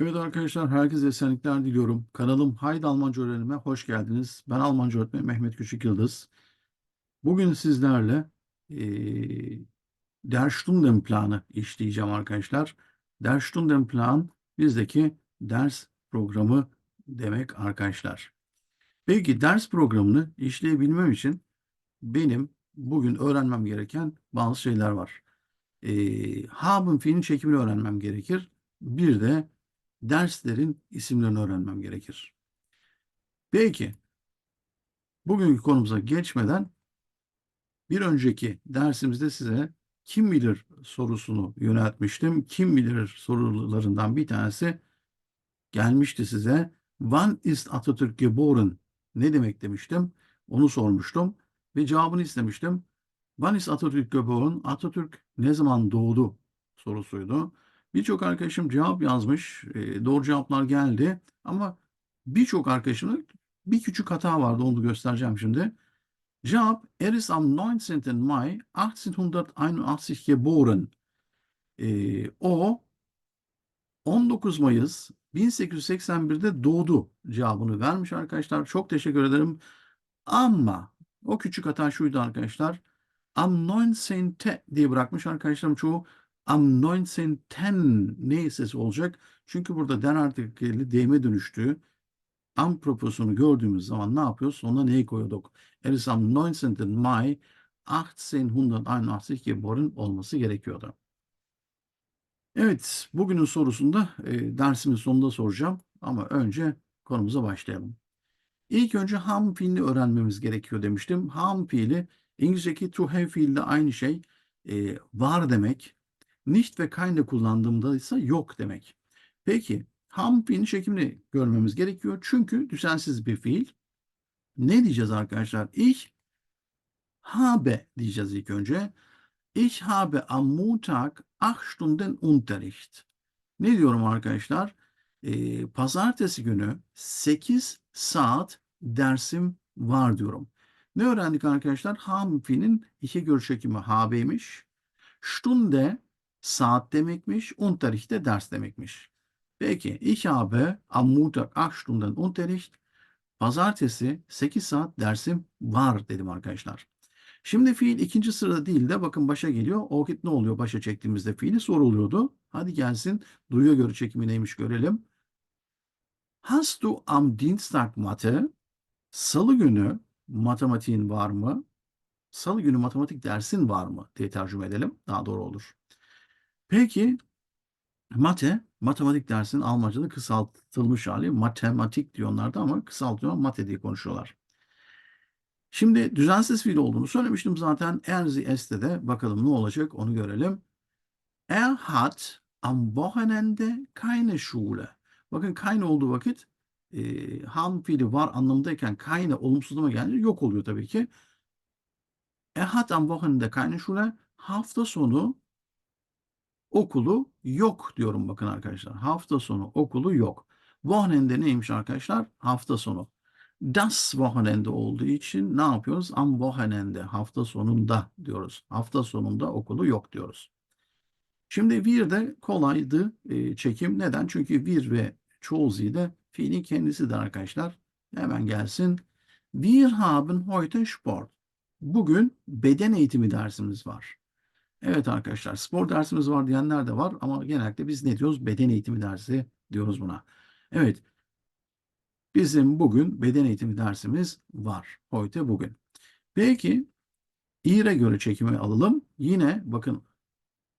Evet arkadaşlar herkese esenlikler diliyorum. Kanalım Haydi Almanca Öğrenime hoş geldiniz. Ben Almanca öğretmeni Mehmet Küçük Yıldız. Bugün sizlerle eee Der Stundenplan'ı işleyeceğim arkadaşlar. Der Stundenplan bizdeki ders programı demek arkadaşlar. Peki ders programını işleyebilmem için benim bugün öğrenmem gereken bazı şeyler var. Eee haben fiilin çekimini öğrenmem gerekir. Bir de derslerin isimlerini öğrenmem gerekir. Peki, bugünkü konumuza geçmeden bir önceki dersimizde size kim bilir sorusunu yöneltmiştim. Kim bilir sorularından bir tanesi gelmişti size. Wann ist Atatürk geboren? Ne demek demiştim. Onu sormuştum ve cevabını istemiştim. Wann ist Atatürk geboren? Atatürk ne zaman doğdu sorusuydu. Birçok arkadaşım cevap yazmış. E, doğru cevaplar geldi. Ama birçok arkadaşımın bir küçük hata vardı. Onu göstereceğim şimdi. Cevap Er ist am 19. Mai 1881 geboren. E, o 19 Mayıs 1881'de doğdu cevabını vermiş arkadaşlar. Çok teşekkür ederim. Ama o küçük hata şuydu arkadaşlar. Am 19. diye bırakmış arkadaşlarım çoğu. Am 19'ten ne sesi olacak? Çünkü burada den artikeli deyime dönüştüğü am proposunu gördüğümüz zaman ne yapıyoruz? Sonuna neyi koyuyorduk? Er ist am 19. Mai 1881 geboren olması gerekiyordu. Evet, bugünün sorusunda e, dersimin sonunda soracağım. Ama önce konumuza başlayalım. İlk önce ham fiilini öğrenmemiz gerekiyor demiştim. Ham fiili İngilizce'deki to have fiilde aynı şey. E, var demek. Nicht ve keine kullandığımda ise yok demek. Peki ham fiilin çekimini görmemiz gerekiyor. Çünkü düzensiz bir fiil. Ne diyeceğiz arkadaşlar? Ich habe diyeceğiz ilk önce. Ich habe am Montag 8 Stunden Unterricht. Ne diyorum arkadaşlar? Ee, pazartesi günü 8 saat dersim var diyorum. Ne öğrendik arkadaşlar? Ham fiilin iki görüş çekimi habe'ymiş. Stunde saat demekmiş. Unterricht de ders demekmiş. Peki ich habe am Montag 8 Stunden Unterricht. Pazartesi 8 saat dersim var dedim arkadaşlar. Şimdi fiil ikinci sırada değil de bakın başa geliyor. O vakit ne oluyor başa çektiğimizde fiili soruluyordu. Hadi gelsin duyuya göre çekimi neymiş görelim. Hast du am Dienstag Mathe? Salı günü matematiğin var mı? Salı günü matematik dersin var mı diye tercüme edelim. Daha doğru olur. Peki mate, matematik dersinin Almanca'da kısaltılmış hali. Matematik diyorlardı ama kısaltıyor mate diye konuşuyorlar. Şimdi düzensiz fiil olduğunu söylemiştim zaten. Erzi este de bakalım ne olacak onu görelim. Er hat am Wochenende keine Schule. Bakın keine olduğu vakit e, ham fiili var anlamındayken keine olumsuzlama gelince yok oluyor tabii ki. Er hat am Wochenende keine Schule. Hafta sonu okulu yok diyorum bakın arkadaşlar. Hafta sonu okulu yok. Wochenende neymiş arkadaşlar? Hafta sonu. Das Wochenende olduğu için ne yapıyoruz? Am Wochenende hafta sonunda diyoruz. Hafta sonunda okulu yok diyoruz. Şimdi wir de kolaydı e, çekim. Neden? Çünkü wir ve çoğul de fiilin kendisidir arkadaşlar. Hemen gelsin. Wir haben heute Sport. Bugün beden eğitimi dersimiz var. Evet arkadaşlar spor dersimiz var diyenler de var ama genellikle biz ne diyoruz? Beden eğitimi dersi diyoruz buna. Evet. Bizim bugün beden eğitimi dersimiz var. Heute bugün. Peki İr'e göre çekimi alalım. Yine bakın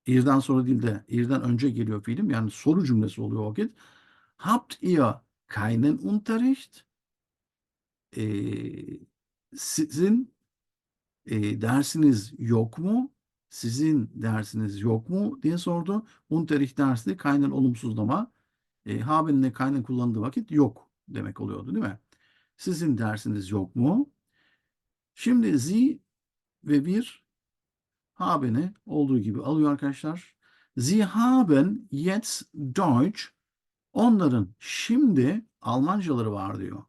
İr'den sonra değil de İr'den önce geliyor fiilim. Yani soru cümlesi oluyor o vakit. Habt ihr keinen Unterricht? Ee, sizin e, dersiniz yok mu? Sizin dersiniz yok mu diye sordu. Unterricht dersi kaynen olumsuzlama. E, habenle kaynen kullandığı vakit yok demek oluyordu değil mi? Sizin dersiniz yok mu? Şimdi Sie ve bir haben'i olduğu gibi alıyor arkadaşlar. Sie haben jetzt Deutsch. Onların şimdi Almancaları var diyor.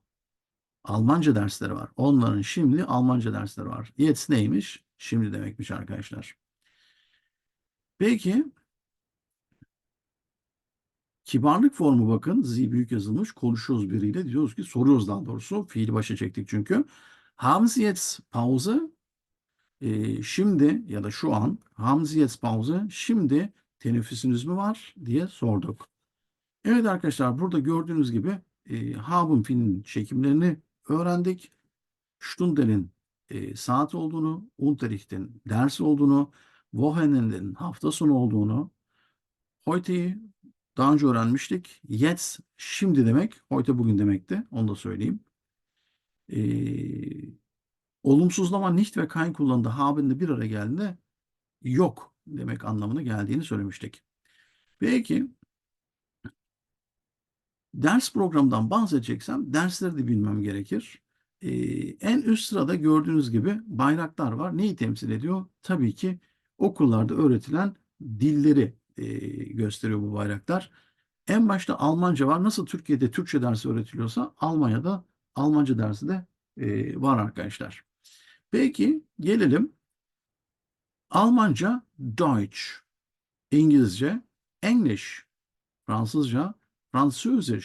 Almanca dersleri var. Onların şimdi Almanca dersleri var. Jetzt neymiş? Şimdi demekmiş arkadaşlar. Peki Kibarlık formu bakın. Z büyük yazılmış. Konuşuyoruz biriyle. Diyoruz ki soruyoruz daha doğrusu. Fiili başa çektik çünkü. Jetzt Pause? Ee, şimdi ya da şu an jetzt Pause? Şimdi teneffüsünüz mü var diye sorduk. Evet arkadaşlar burada gördüğünüz gibi e, haben fiilinin çekimlerini öğrendik. Stunden'in e, saat olduğunu, Unterricht'in ders olduğunu, Wochenend'in hafta sonu olduğunu, Heute'yi daha önce öğrenmiştik. Jetzt şimdi demek, heute bugün demekti. Onu da söyleyeyim. E, olumsuzlama nicht ve kein kullanımda haben'de bir araya geldiğinde yok demek anlamına geldiğini söylemiştik. Peki ders programından bahsedeceksem dersleri de bilmem gerekir. Ee, en üst sırada gördüğünüz gibi bayraklar var. Neyi temsil ediyor? Tabii ki okullarda öğretilen dilleri e, gösteriyor bu bayraklar. En başta Almanca var. Nasıl Türkiye'de Türkçe dersi öğretiliyorsa Almanya'da Almanca dersi de e, var arkadaşlar. Peki gelelim Almanca Deutsch, İngilizce English, Fransızca Fransızca,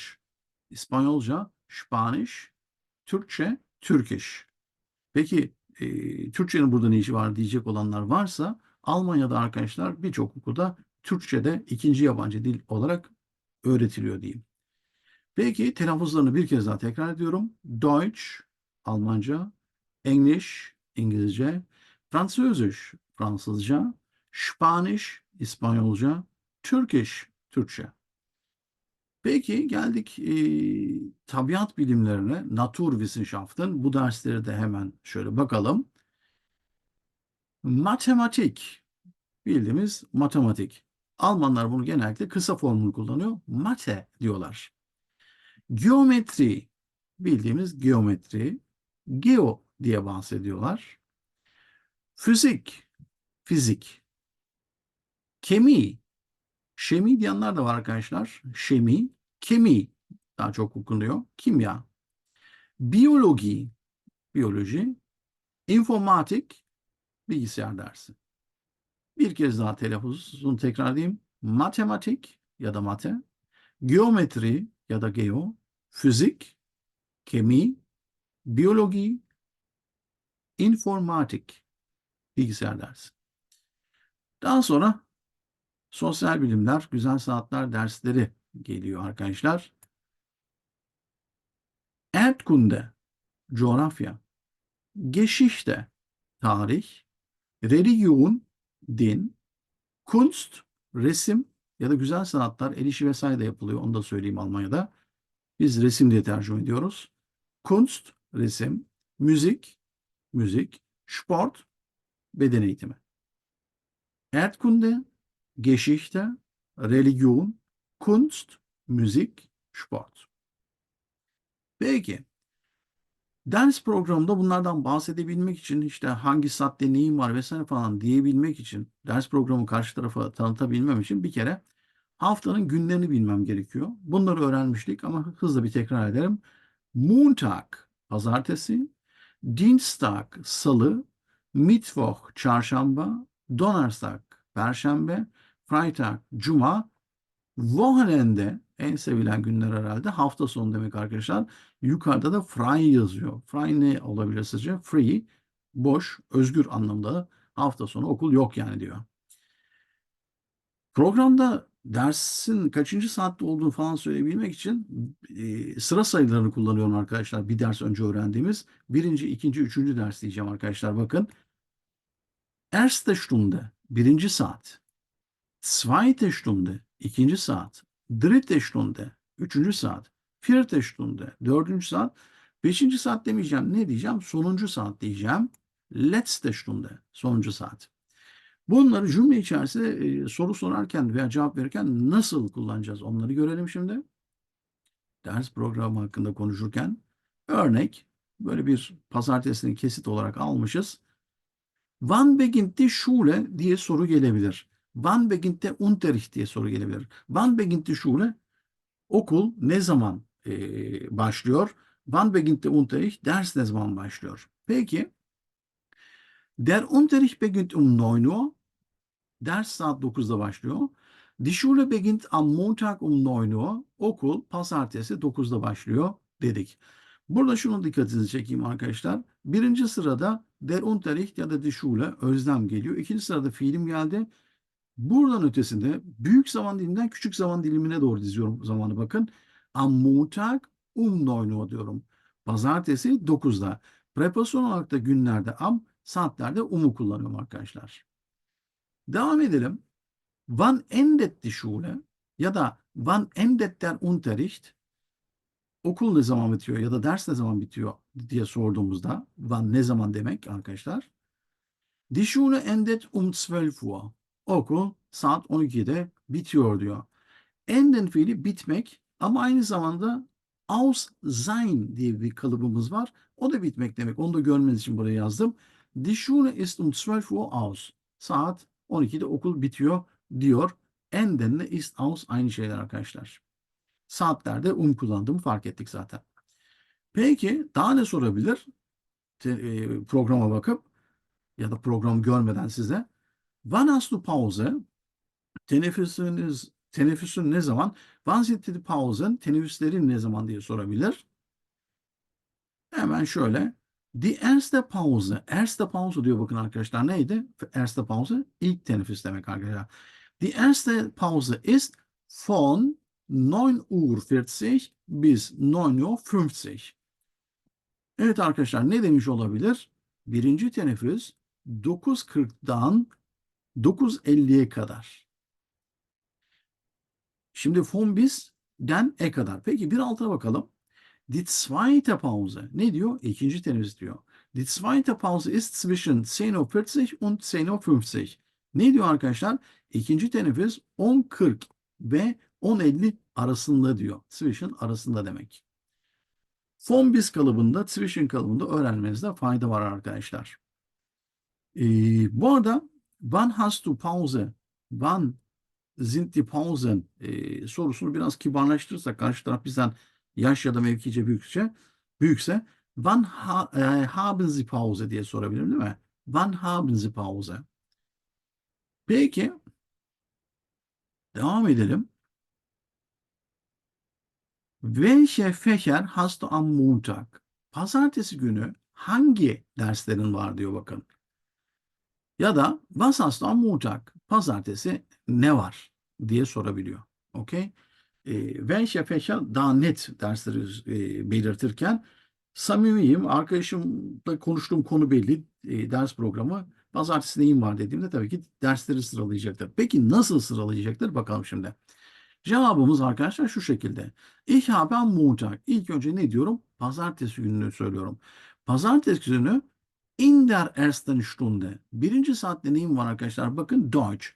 İspanyolca Spanish, Türkçe Turkish. Peki e, Türkçenin burada ne işi var diyecek olanlar varsa Almanya'da arkadaşlar birçok okulda Türkçe'de ikinci yabancı dil olarak öğretiliyor diyeyim. Peki telaffuzlarını bir kez daha tekrar ediyorum. Deutsch, Almanca, English, İngilizce, Fransızca, Fransızca, Spanish, İspanyolca, Turkish, Türkçe. Peki geldik e, tabiat bilimlerine, Naturwissenschaften. Bu dersleri de hemen şöyle bakalım. Matematik, bildiğimiz matematik. Almanlar bunu genellikle kısa formunu kullanıyor. Mate diyorlar. Geometri, bildiğimiz geometri. Geo diye bahsediyorlar. Fizik, fizik. Kemi, şemi diyenler de var arkadaşlar. Şemi, kemi daha çok okunuyor. Kimya. Biyoloji, biyoloji. informatik, bilgisayar dersi. Bir kez daha telaffuzunu tekrarlayayım. Matematik ya da mate, geometri ya da geo, fizik, kemi, biyoloji, informatik, bilgisayar dersi. Daha sonra sosyal bilimler, güzel sanatlar dersleri geliyor arkadaşlar. Erdkunde, coğrafya, Geschichte, tarih, Religion, din, Kunst, resim ya da güzel sanatlar, el işi vesaire de yapılıyor. Onu da söyleyeyim Almanya'da. Biz resim diye tercüme ediyoruz. Kunst, resim, müzik, müzik, sport, beden eğitimi. Erdkunde, Geschichte, Religion, Kunst, Müzik, Sport. Peki. Ders programında bunlardan bahsedebilmek için işte hangi saatte neyim var vesaire falan diyebilmek için ders programı karşı tarafa tanıtabilmem için bir kere haftanın günlerini bilmem gerekiyor. Bunları öğrenmiştik ama hızlı bir tekrar edelim. Montag, pazartesi, Dienstag, salı, Mittwoch, çarşamba, Donnerstag, perşembe, Freitag, cuma, Wochenende en sevilen günler herhalde hafta sonu demek arkadaşlar. Yukarıda da frei yazıyor. Frei ne olabilir sizce? Free, boş, özgür anlamda hafta sonu okul yok yani diyor. Programda dersin kaçıncı saatte olduğunu falan söyleyebilmek için e, sıra sayılarını kullanıyorum arkadaşlar. Bir ders önce öğrendiğimiz birinci, ikinci, üçüncü ders diyeceğim arkadaşlar. Bakın. Erste Stunde, birinci saat. Zweite Stunde, ikinci saat. Dritte Stunde, üçüncü saat. Vierte Stunde, dördüncü saat. Beşinci saat demeyeceğim. Ne diyeceğim? Sonuncu saat diyeceğim. Letzte Stunde, sonuncu saat. Bunları cümle içerisinde e, soru sorarken veya cevap verirken nasıl kullanacağız? Onları görelim şimdi. Ders programı hakkında konuşurken. Örnek, böyle bir pazartesini kesit olarak almışız. Wann beginnt die Schule diye soru gelebilir. Wann beginnt der Unterricht diye soru gelebilir. Wann beginnt die Schule? Okul ne zaman e, başlıyor? Wann beginnt der Unterricht? Ders ne zaman başlıyor? Peki. Der Unterricht beginnt um 9 Uhr. Ders saat 9'da başlıyor. Die Schule beginnt am Montag um 9 Uhr. Okul pazartesi 9'da başlıyor dedik. Burada şunu dikkatinizi çekeyim arkadaşlar. Birinci sırada der Unterricht ya da die Schule özlem geliyor. İkinci sırada fiilim geldi. Buradan ötesinde büyük zaman diliminden küçük zaman dilimine doğru diziyorum zamanı bakın. Am Montag um 9 Uhr diyorum. Pazartesi 9'da. Preposisyon olarak da günlerde am, saatlerde um'u kullanıyorum arkadaşlar. Devam edelim. Wann endet die Schule? Ya da wann endet der Unterricht? Okul ne zaman bitiyor ya da ders ne zaman bitiyor diye sorduğumuzda wann ne zaman demek arkadaşlar? Die Schule endet um 12 Uhr. Okul saat 12'de bitiyor diyor. Enden fiili bitmek ama aynı zamanda aus sein diye bir kalıbımız var. O da bitmek demek. Onu da görmeniz için buraya yazdım. Die Schule ist um 12 Uhr aus. Saat 12'de okul bitiyor diyor. Endenle ist aus aynı şeyler arkadaşlar. Saatlerde um kullandığımı fark ettik zaten. Peki daha ne sorabilir? Te- e, programa bakıp ya da programı görmeden size. Wann hast du Pause? Teneffüsünüz, teneffüsün ne zaman? Wann sind die Pausen? Teneffüslerin ne zaman diye sorabilir. Hemen şöyle. Die erste Pause. Erste Pause diyor bakın arkadaşlar. Neydi? Erste Pause. ilk teneffüs demek arkadaşlar. Die erste Pause ist von 9.40 Uhr bis 9.50 Uhr. Evet arkadaşlar ne demiş olabilir? Birinci teneffüs 9.40'dan 9.50'ye kadar. Şimdi von bis'den e kadar. Peki bir altına bakalım. Die zweite Pause. Ne diyor? İkinci teneffüs diyor. Die zweite Pause ist zwischen 10.40 und 10.50. Ne diyor arkadaşlar? İkinci teneffüs 10.40 ve 10.50 arasında diyor. Zwischen arasında demek. Von bis kalıbında, zwischen kalıbında öğrenmenizde fayda var arkadaşlar. Ee, bu arada wann hast du Pause? Wann sind die Pausen? Ee, sorusunu biraz kibarlaştırırsak karşı taraf bizden yaş ya da mevkice büyükse, büyükse wann ha, e, haben Sie Pause diye sorabilirim değil mi? Wann haben Sie Pause? Peki devam edelim. Welche Fächer hast du am Montag? Pazartesi günü hangi derslerin var diyor bakın. Ya da was hast am Montag? Pazartesi ne var diye sorabiliyor. Okey? E, welche Fächer daha net dersleri e, belirtirken samimiyim. Arkadaşımla konuştuğum konu belli. E, ders programı. Pazartesi neyim var dediğimde tabii ki dersleri sıralayacaktır. Peki nasıl sıralayacaktır? Bakalım şimdi. Cevabımız arkadaşlar şu şekilde. Ich habe am Montag. İlk önce ne diyorum? Pazartesi gününü söylüyorum. Pazartesi günü in der ersten Stunde. Birinci saatte neyim var arkadaşlar? Bakın Deutsch.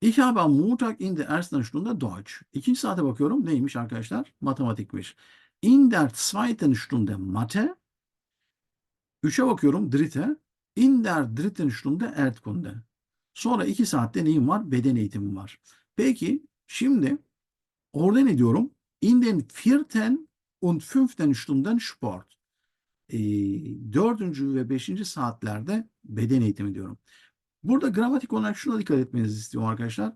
Ich habe am Montag in der ersten Stunde Deutsch. İkinci saate bakıyorum. Neymiş arkadaşlar? Matematikmiş. In der zweiten Stunde Mathe. Üçe bakıyorum. Dritte. In der dritten Stunde Erdkunde. Sonra iki saatte neyim var? Beden eğitimim var. Peki şimdi orada ne diyorum? In den vierten und fünften Stunden Sport. Dördüncü ve beşinci saatlerde beden eğitimi diyorum. Burada gramatik olarak şuna dikkat etmenizi istiyorum arkadaşlar.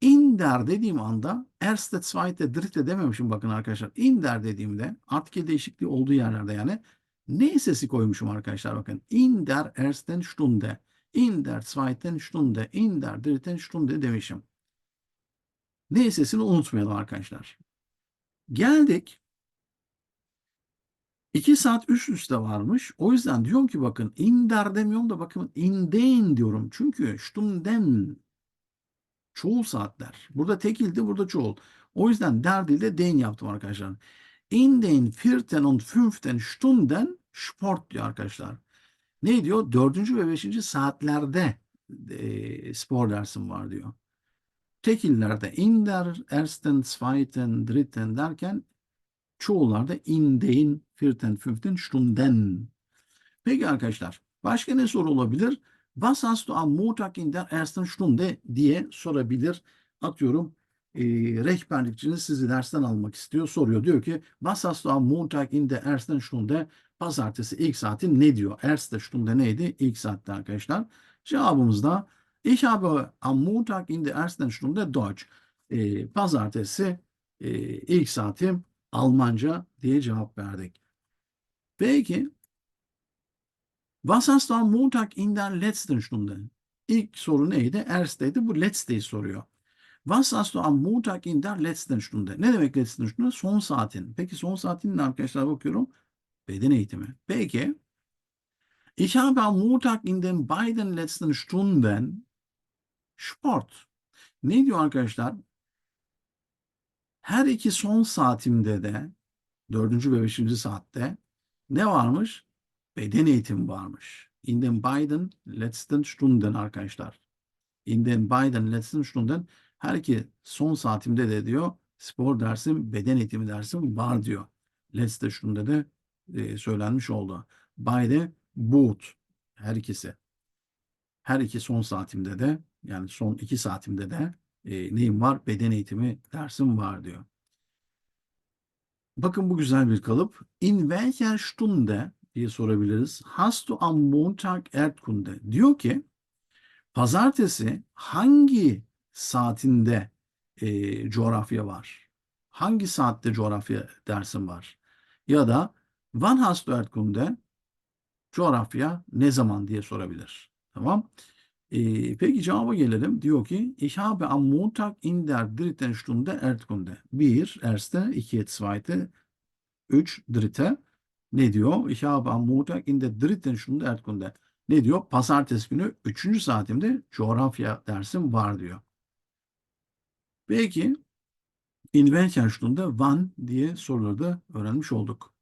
In der dediğim anda erste, zweite, dritte dememişim bakın arkadaşlar. In der dediğimde artikel değişikliği olduğu yerlerde yani ne sesi koymuşum arkadaşlar bakın. In der ersten Stunde, in der zweiten Stunde, in der dritten Stunde demişim. Ne sesini unutmayalım arkadaşlar. Geldik. 2 saat üst üste varmış. O yüzden diyorum ki bakın in der demiyorum da bakın in den diyorum. Çünkü Stunden çoğul saatler. Burada tekildi, burada çoğul. O yüzden der değil de den yaptım arkadaşlar. In den vierten und fünften Stunden Sport diyor arkadaşlar. Ne diyor? Dördüncü ve beşinci saatlerde e, spor dersim var diyor. Tekillerde in der ersten, zweiten, dritten derken çoğullarda in den, vierten, fünften Stunden. Peki arkadaşlar başka ne soru olabilir? Was hast du am Montag in der ersten Stunde diye sorabilir. Atıyorum e, rehberlikçiniz sizi dersten almak istiyor. Soruyor diyor ki Was hast du am Montag in der ersten Stunde? Pazartesi ilk saati ne diyor? Erste Stunde neydi? İlk saatte arkadaşlar. Cevabımız da Ich habe am Montag in der ersten Stunde Deutsch. Ee, pazartesi e, ilk saatim Almanca diye cevap verdik. Peki. Was hast du am Montag in der letzten Stunde? İlk soru neydi? Erst'teydi. Bu letzte'yi soruyor. Was hast du am Montag in der letzten Stunde? Ne demek letzten Stunde? Son saatin. Peki son saatin ne arkadaşlar bakıyorum? Beden eğitimi. Peki. Ich habe am Montag in den beiden letzten Stunden Sport. Ne diyor arkadaşlar? Her iki son saatimde de dördüncü ve beşinci saatte ne varmış? Beden eğitimi varmış. In den beiden letzten Stunden arkadaşlar. In den beiden letzten Stunden her iki son saatimde de diyor spor dersim, beden eğitimi dersim var diyor. Letzte Stunde de e, söylenmiş oldu. Beide both. Her ikisi. Her iki son saatimde de yani son iki saatimde de e, neyim var? Beden eğitimi dersim var diyor. Bakın bu güzel bir kalıp. In welcher Stunde diye sorabiliriz. Hast du am Montag Erdkunde? Diyor ki pazartesi hangi saatinde e, coğrafya var? Hangi saatte coğrafya dersin var? Ya da wann hast du Erdkunde? Coğrafya ne zaman diye sorabilir. Tamam. Ee, peki cevaba gelelim. Diyor ki Ich habe am Montag in der dritten Stunde Erdkunde. Bir, erste, iki, zweite, üç, dritte. Ne diyor? Ich habe am Montag in der dritten Stunde Erdkunde. Ne diyor? Pazartesi günü üçüncü saatimde coğrafya dersim var diyor. Peki in welcher Stunde wann diye soruları da öğrenmiş olduk.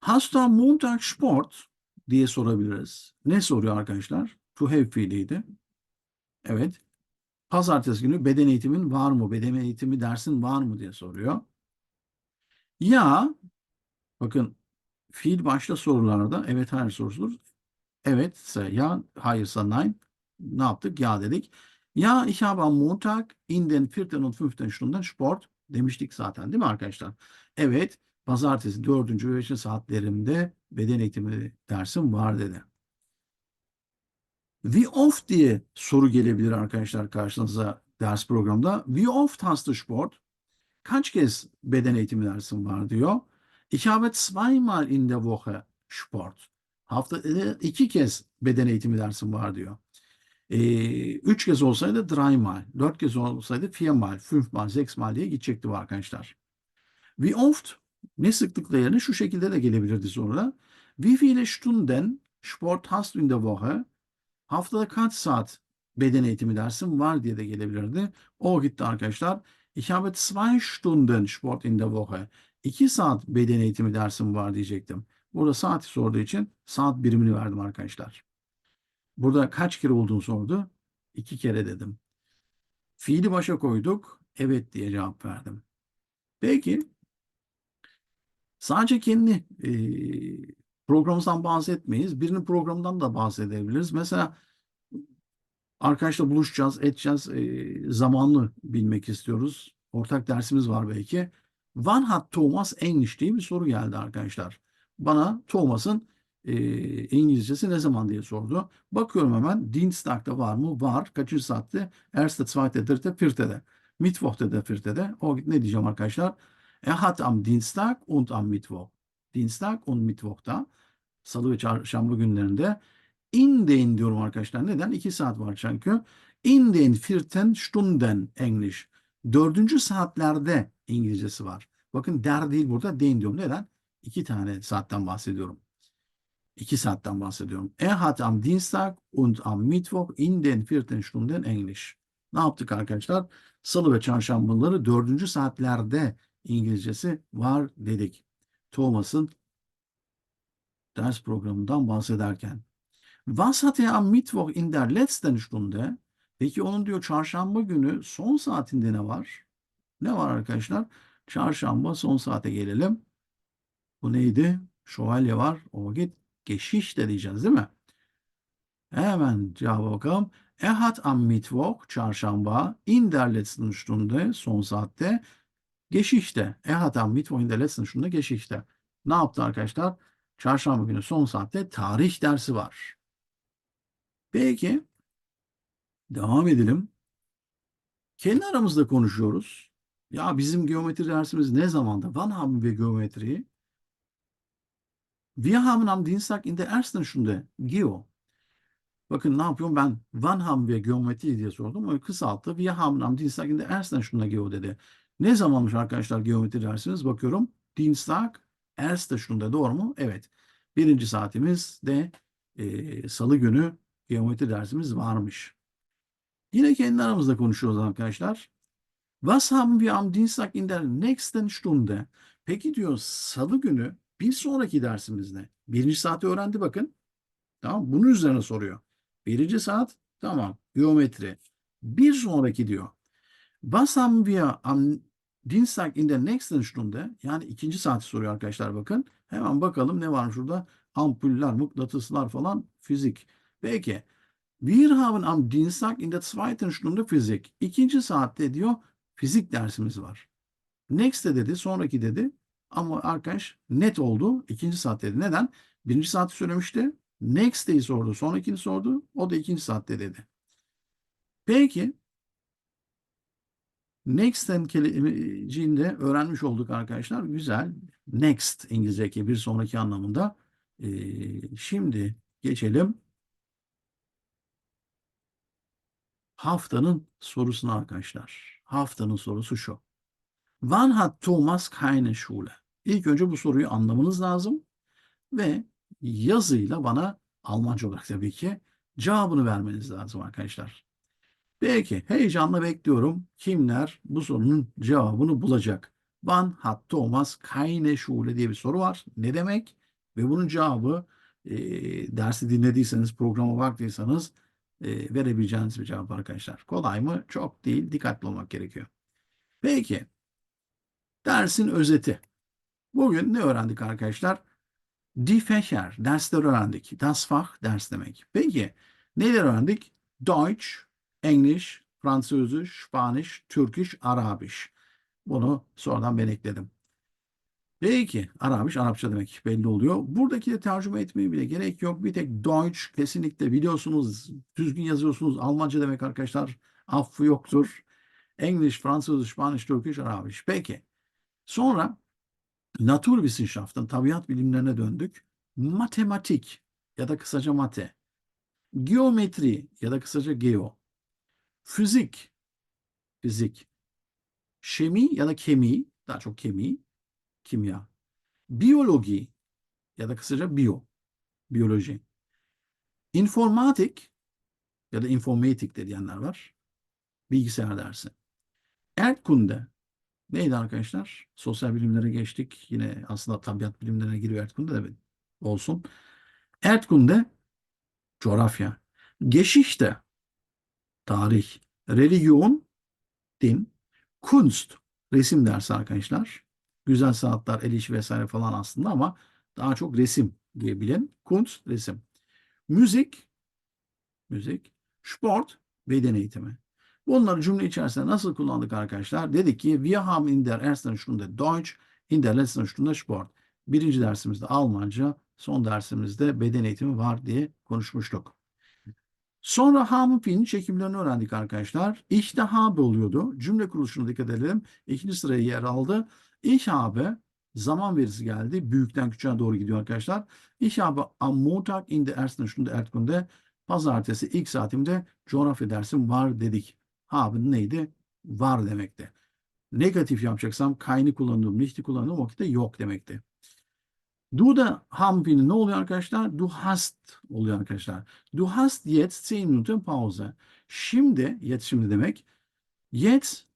Hast du am Montag Sport diye sorabiliriz. Ne soruyor arkadaşlar? To have fiiliydi. Evet. Pazartesi günü beden eğitimin var mı? Beden eğitimi dersin var mı diye soruyor. Ya bakın fiil başta sorularda evet hayır sorusudur. Evet ise ya hayırsa nein. Ne yaptık? Ya dedik. Ya ich habe am Montag in den vierten und fünften Stunden Sport demiştik zaten değil mi arkadaşlar? Evet pazartesi dördüncü ve beşinci saatlerimde beden eğitimi dersim var dedi. Wie oft diye soru gelebilir arkadaşlar karşınıza ders programda. Wie oft hast du Sport? Kaç kez beden eğitimi dersim var diyor. Ich habe zweimal in der Woche Sport. Haftada iki kez beden eğitimi dersim var diyor. Ee, üç kez olsaydı dreimal, dört kez olsaydı viermal, fünfmal, sechsmal diye gidecekti bu arkadaşlar. Wie oft ne sıklıkla yerine şu şekilde de gelebilirdi sonra. Wie viele Stunden Sport hast du in der Woche? Haftada kaç saat beden eğitimi dersim var diye de gelebilirdi. O gitti arkadaşlar. Ich habe zwei Stunden Sport in der Woche. İki saat beden eğitimi dersim var diyecektim. Burada saati sorduğu için saat birimini verdim arkadaşlar. Burada kaç kere olduğunu sordu. İki kere dedim. Fiili başa koyduk. Evet diye cevap verdim. Peki Sadece kendi e, programımızdan bahsetmeyiz. Birinin programından da bahsedebiliriz. Mesela arkadaşla buluşacağız, edeceğiz. E, zamanlı bilmek istiyoruz. Ortak dersimiz var belki. Wann hat Thomas English diye bir soru geldi arkadaşlar. Bana Thomas'ın e, İngilizcesi ne zaman diye sordu. Bakıyorum hemen Dienstag'da var mı? Var. Kaçıncı saatte? Erste, zweite, dritte, vierte'de. Mittwoch'ta da vierte'de. O ne diyeceğim arkadaşlar? Er hat am Dienstag und am Mittwoch. Dienstag und Mittwoch'ta salı ve çarşamba günlerinde in den diyorum arkadaşlar. Neden? İki saat var çünkü. In den vierten Stunden English. Dördüncü saatlerde İngilizcesi var. Bakın der değil burada den diyorum. Neden? İki tane saatten bahsediyorum. İki saatten bahsediyorum. Er hat am Dienstag und am Mittwoch in den vierten Stunden English. Ne yaptık arkadaşlar? Salı ve çarşambaları dördüncü saatlerde İngilizcesi var dedik. Thomas'ın ders programından bahsederken. Was hat er am Mittwoch in der letzten Stunde? Peki onun diyor çarşamba günü son saatinde ne var? Ne var arkadaşlar? Çarşamba son saate gelelim. Bu neydi? Şövalye var. O vakit geçiş de diyeceğiz değil mi? Hemen cevaba bakalım. Er hat am Mittwoch, çarşamba, in der letzten Stunde, son saatte, Geschichte. Er am Mittwoch in der letzten. Ne yaptı arkadaşlar? Çarşamba günü son saatte tarih dersi var. Peki. Devam edelim. Kendi aramızda konuşuyoruz. Ya bizim geometri dersimiz ne zamanda? Wann haben wir Geometrie? Wir haben am Dienstag in der ersten Stunde Geo. Bakın ne yapıyorum ben? Wann haben wir Geometrie diye sordum. O kısalttı. Wir haben am Dienstag in der ersten Stunde Geo dedi. Ne zamanmış arkadaşlar geometri dersimiz? Bakıyorum. Dienstag erste Stunde doğru mu? Evet. Birinci saatimiz de e, salı günü geometri dersimiz varmış. Yine kendi aramızda konuşuyoruz arkadaşlar. Was haben wir am Dienstag in der nächsten Stunde? Peki diyor salı günü bir sonraki dersimizde. Birinci saati öğrendi bakın. Tamam bunun üzerine soruyor. Birinci saat tamam geometri. Bir sonraki diyor. Was haben wir am Dienstag in der nächsten Stunde? Yani ikinci saati soruyor arkadaşlar bakın. Hemen bakalım ne var şurada? Ampuller, mıknatıslar falan fizik. Peki. Wir haben am Dienstag in der zweiten Stunde Physik. İkinci saatte diyor fizik dersimiz var. Next'te dedi, sonraki dedi. Ama arkadaş net oldu. İkinci saat dedi. Neden? Birinci saati söylemişti. Next'teyi sordu. Sonrakini sordu. O da ikinci saatte dedi. Peki. Next'ten kelimeciğini de öğrenmiş olduk arkadaşlar. Güzel. Next İngilizce'deki bir sonraki anlamında. Ee, şimdi geçelim haftanın sorusuna arkadaşlar. Haftanın sorusu şu. Wann hat Thomas keine Schule? İlk önce bu soruyu anlamanız lazım ve yazıyla bana Almanca olarak tabii ki cevabını vermeniz lazım arkadaşlar. Peki heyecanla bekliyorum. Kimler bu sorunun cevabını bulacak? Wann hat Thomas keine Schule diye bir soru var. Ne demek? Ve bunun cevabı e, dersi dinlediyseniz, programa baktıysanız e, verebileceğiniz bir cevap arkadaşlar. Kolay mı? Çok değil. Dikkatli olmak gerekiyor. Peki. Dersin özeti. Bugün ne öğrendik arkadaşlar? Die Fächer, dersler öğrendik. Das Fach, ders demek. Peki, neler öğrendik? Deutsch, English, Fransızca, Spanish, Türkiş, Arabiş. Bunu sonradan ben ekledim. Peki, Arabiş, Arapça demek belli oluyor. Buradaki de tercüme etmeye bile gerek yok. Bir tek Deutsch kesinlikle biliyorsunuz, düzgün yazıyorsunuz. Almanca demek arkadaşlar, affı yoktur. English, Fransızca, Spanish, Türkiş, Arabiş. Peki. Sonra Naturwissenschaften, tabiat bilimlerine döndük. Matematik ya da kısaca mate. Geometri ya da kısaca geo. Fizik, fizik. Şemi ya da kemi, daha çok kemi, kimya. Biyoloji ya da kısaca biyo, biyoloji. İnformatik ya da informatik de diyenler var. Bilgisayar dersi. Erdkunde neydi arkadaşlar? Sosyal bilimlere geçtik. Yine aslında tabiat bilimlerine giriyor Erdkunde de olsun. Erdkunde coğrafya. Geschichte tarih. Religion din. Kunst resim dersi arkadaşlar. Güzel sanatlar, el işi vesaire falan aslında ama daha çok resim diye bilin. Kunst, resim. Müzik, müzik. Sport, beden eğitimi. Bunları cümle içerisinde nasıl kullandık arkadaşlar? Dedik ki wir haben in der ersten Stunde Deutsch, in der letzten Stunde Sport. Birinci dersimizde Almanca, son dersimizde beden eğitimi var diye konuşmuştuk. Sonra haben fiilin çekimlerini öğrendik arkadaşlar. Ich de habe oluyordu. Cümle kuruluşuna dikkat edelim. İkinci sıraya yer aldı. Ich habe zaman verisi geldi. Büyükten küçüğe doğru gidiyor arkadaşlar. Ich habe am Montag in der ersten Stunde Erdkunde pazartesi ilk saatimde coğrafya dersim var dedik. Haben neydi? Var demekti. Negatif yapacaksam kayni kullandım, nichti kullandım o vakitte yok demekti. Du da haben fiili ne oluyor arkadaşlar? Du hast oluyor arkadaşlar. Du hast jetzt 10 Minuten Pause. Şimdi, jetzt şimdi demek. Jetzt,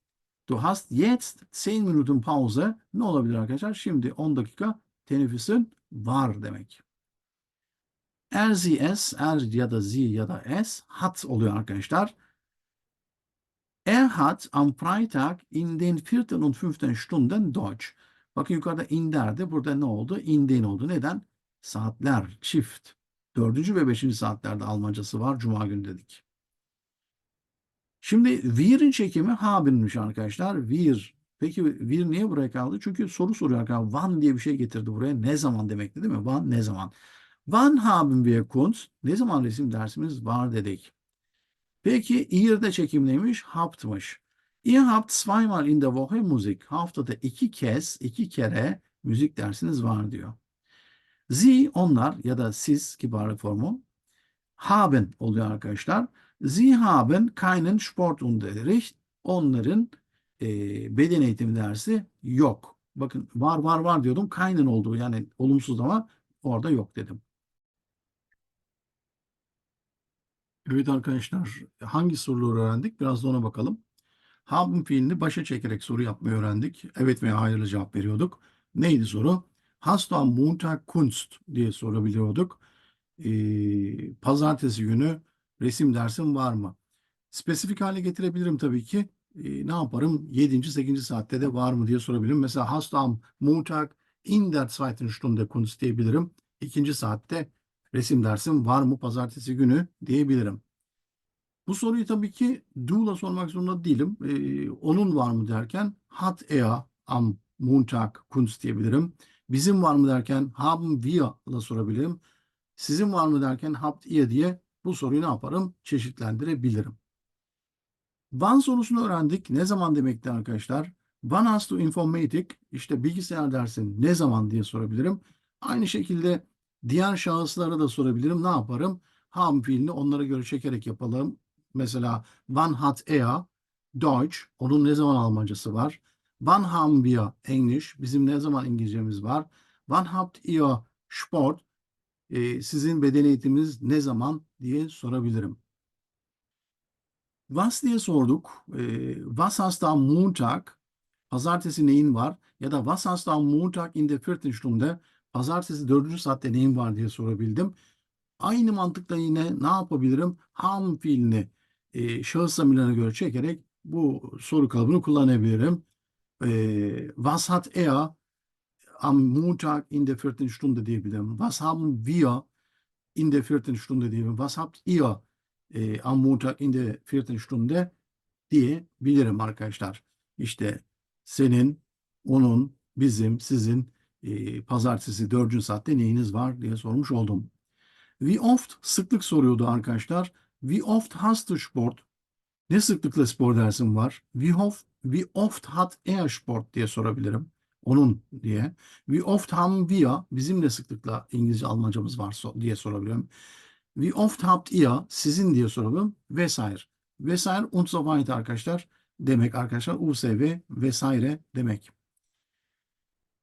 du hast jetzt 10 Minuten Pause. Ne olabilir arkadaşlar? Şimdi 10 dakika teneffüsün var demek. Er, sie, es, er ya da sie ya da es hat oluyor arkadaşlar. Er hat am Freitag in den vierten und fünften Stunden Deutsch. Bakın yukarıda in derdi. Burada ne oldu? In den oldu. Neden? Saatler çift. Dördüncü ve beşinci saatlerde Almancası var. Cuma günü dedik. Şimdi wir'in çekimi habenmiş arkadaşlar. Wir. Peki wir niye buraya kaldı? Çünkü soru soruyor arkadaşlar. Wann diye bir şey getirdi buraya. Ne zaman demekti değil mi? Wann ne zaman? Wann haben wir Kunst? Ne zaman resim dersimiz var dedik. Peki ihr'de çekim neymiş? Haptmış. Ihr habt zweimal in der Woche Musik. Haftada iki kez, iki kere müzik dersiniz var diyor. Sie, onlar ya da siz kibarlık formu haben oluyor arkadaşlar. Sie haben keinen Sportunterricht. Onların e, beden eğitimi dersi yok. Bakın var var var diyordum. Keinen olduğu yani olumsuz ama orada yok dedim. Evet arkadaşlar hangi soruları öğrendik? Biraz da ona bakalım. Haben fiilini başa çekerek soru yapmayı öğrendik. Evet veya hayırlı cevap veriyorduk. Neydi soru? Hast du am Montag Kunst diye sorabiliyorduk. Ee, pazartesi günü resim dersim var mı? Spesifik hale getirebilirim tabii ki. Ee, ne yaparım? 7. 8. saatte de var mı diye sorabilirim. Mesela hast du am Montag in der zweiten Stunde Kunst diyebilirim. İkinci saatte resim dersim var mı pazartesi günü diyebilirim. Bu soruyu tabii ki do'la sormak zorunda değilim. Ee, onun var mı derken hat er am Montag Kunst diyebilirim. Bizim var mı derken haben wir'la sorabilirim. Sizin var mı derken habt ihr diye bu soruyu ne yaparım? Çeşitlendirebilirim. Wann sorusunu öğrendik. Ne zaman demekti arkadaşlar? Wann hast du Informatik? İşte bilgisayar dersin ne zaman diye sorabilirim. Aynı şekilde diğer şahıslara da sorabilirim. Ne yaparım? Haben fiilini onlara göre çekerek yapalım. Mesela wann hat er Deutsch? Onun ne zaman Almancası var? Wann haben wir Englisch? Bizim ne zaman İngilizcemiz var? Wann habt ihr Sport? Ee, sizin beden eğitiminiz ne zaman diye sorabilirim. Was diye sorduk. Ee, was hast am Montag? Pazartesi neyin var? Ya da was hast am Montag in der vierten Stunde? Pazartesi dördüncü saatte neyin var diye sorabildim. Aynı mantıkla yine ne yapabilirim? Ham fiilini e, şahıs zamirlerine göre çekerek bu soru kalıbını kullanabilirim. E, was hat er am Montag in der vierten Stunde diyebilirim. Was haben wir in der vierten Stunde diyebilirim. Was habt ihr e, am Montag in der vierten Stunde diyebilirim arkadaşlar. İşte senin, onun, bizim, sizin e, pazartesi dördüncü saatte neyiniz var diye sormuş oldum. Wie oft sıklık soruyordu arkadaşlar. Wie oft hast du Sport? Ne sıklıkla spor dersin var? Wie oft, wie oft hat er Sport diye sorabilirim. Onun diye. Wie oft haben wir? Bizim ne sıklıkla İngilizce Almancamız var so- diye sorabilirim. Wie oft habt ihr? Sizin diye soralım. Vesaire. Vesaire und so weiter arkadaşlar. Demek arkadaşlar USV vesaire demek.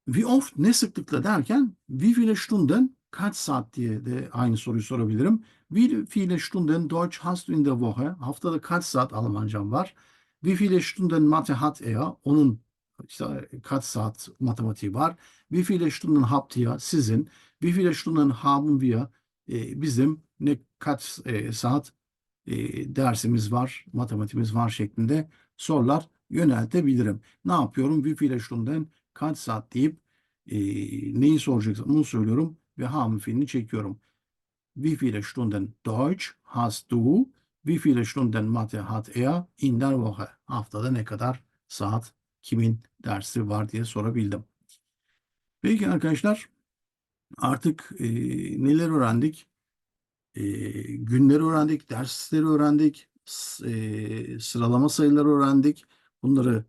Wie oft ne sıklıkla derken wie viele Stunden kaç saat diye de aynı soruyu sorabilirim. Wie viele Stunden Deutsch hast du in der Woche? Haftada kaç saat Almancam var? Wie viele Stunden Mathe hat er? Onun işte kaç saat matematiği var? Wie viele Stunden habt ihr? Sizin. Wie viele Stunden haben wir? E, bizim ne kaç e, saat e, dersimiz var, matematiğimiz var şeklinde sorular yöneltebilirim. Ne yapıyorum? Wie viele Stunden kaç saat deyip e, neyi soracaksam onu söylüyorum ve haben fiilini çekiyorum. Wie viele Stunden Deutsch hast du? Wie viele Stunden Mathe hat er in der Woche? Haftada ne kadar saat kimin dersi var diye sorabildim. Peki arkadaşlar artık e, neler öğrendik? E, günleri öğrendik, dersleri öğrendik, e, sıralama sayıları öğrendik. Bunları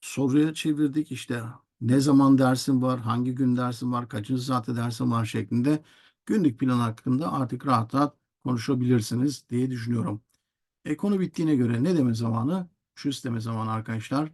soruya çevirdik. İşte ne zaman dersin var, hangi gün dersin var, kaçıncı saatte dersin var şeklinde günlük plan hakkında artık rahat rahat konuşabilirsiniz diye düşünüyorum. E, konu bittiğine göre ne deme zamanı? Şu isteme zamanı arkadaşlar.